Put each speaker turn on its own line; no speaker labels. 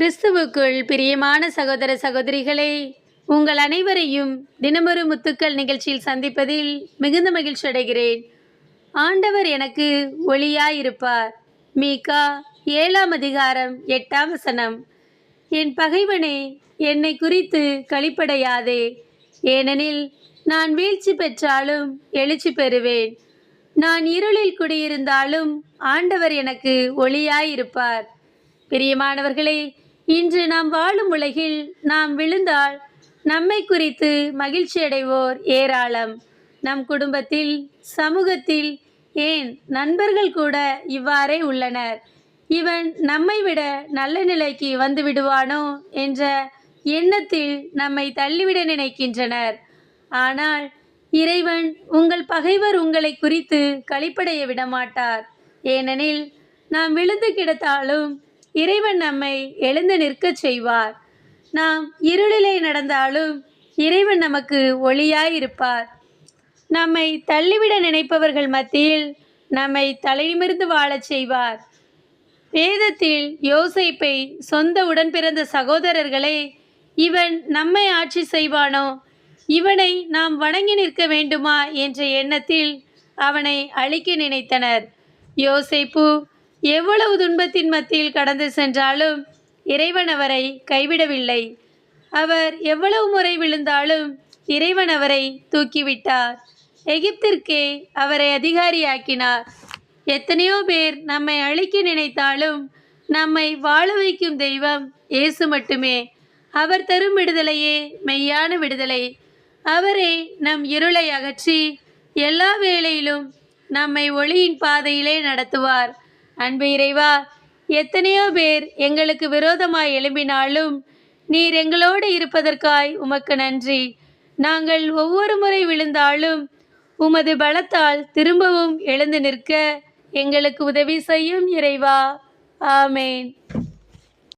கிறிஸ்துவுக்குள் பிரியமான சகோதர சகோதரிகளே உங்கள் அனைவரையும் தினமொரு முத்துக்கள் நிகழ்ச்சியில் சந்திப்பதில் மிகுந்த மகிழ்ச்சி அடைகிறேன். ஆண்டவர் எனக்கு ஒளியாயிருப்பார். மீகா ஏழாம் அதிகாரம் எட்டாம் வசனம். என் பகைவனே என்னை குறித்து களிப்படையாதே. ஏனெனில் நான் வீழ்ச்சி பெற்றாலும் எழுச்சி பெறுவேன். நான் இருளில் குடியிருந்தாலும் ஆண்டவர் எனக்கு ஒளியாயிருப்பார். பிரியமானவர்களே இன்று நாம் வாழும் உலகில் நாம் விழுந்தால் நம்மை குறித்து மகிழ்ச்சி அடைவோர் ஏராளம். நம் குடும்பத்தில் சமூகத்தில் ஏன் நண்பர்கள் கூட இவ்வாறே உள்ளனர்? இவன் நம்மை விட நல்ல நிலைக்கு வந்து விடுவானோ என்ற எண்ணத்தில் நம்மை தள்ளிவிட நினைக்கின்றனர். ஆனால் இறைவன் உங்கள் பகைவர் உங்களை குறித்து களிப்படைய விடமாட்டார். ஏனெனில் நாம் விழுந்து கிடத்தாலும் இறைவன் நம்மை எழுந்து நிற்கச் செய்வார். நாம் இருளிலே நடந்தாலும் இறைவன் நமக்கு ஒளியாயிருப்பார் நம்மை தள்ளிவிட நினைப்பவர்கள் மத்தியில் நம்மை தலைநிமிர்ந்து வாழச் செய்வார். வேதத்தில் யோசைப்பை சொந்த உடன்பிறந்த சகோதரர்களே இவன் நம்மை ஆட்சி செய்வானோ? இவனை நாம் வணங்கி நிற்க வேண்டுமா? என்ற எண்ணத்தில் அவனை அழிக்க நினைத்தனர். யோசைப்பு எவ்வளவு துன்பத்தின் மத்தியில் கடந்து சென்றாலும் இறைவன் அவரை கைவிடவில்லை. அவர் எவ்வளவு முறை விழுந்தாலும் இறைவன் அவரை தூக்கிவிட்டார். எகிப்திற்கே அவரை அதிகாரியாக்கினார். எத்தனையோ பேர் நம்மை அழிக்க நினைத்தாலும் நம்மை வாழ வைக்கும் தெய்வம் இயேசு மட்டுமே. அவர் தரும் விடுதலையே மெய்யான விடுதலை. அவரே நம் இருளை அகற்றி எல்லா வேளையிலும் நம்மை ஒளியின் பாதையிலே நடத்துவார். அன்பு இறைவா எத்தனையோ பேர் எங்களுக்கு விரோதமாய் எழும்பினாலும் நீர் எங்களோடு இருப்பதற்காய் உமக்கு நன்றி. நாங்கள் ஒவ்வொரு முறை விழுந்தாலும் உமது பலத்தால் திரும்பவும் எழுந்து நிற்க எங்களுக்கு உதவி செய்யும் இறைவா. ஆமேன்.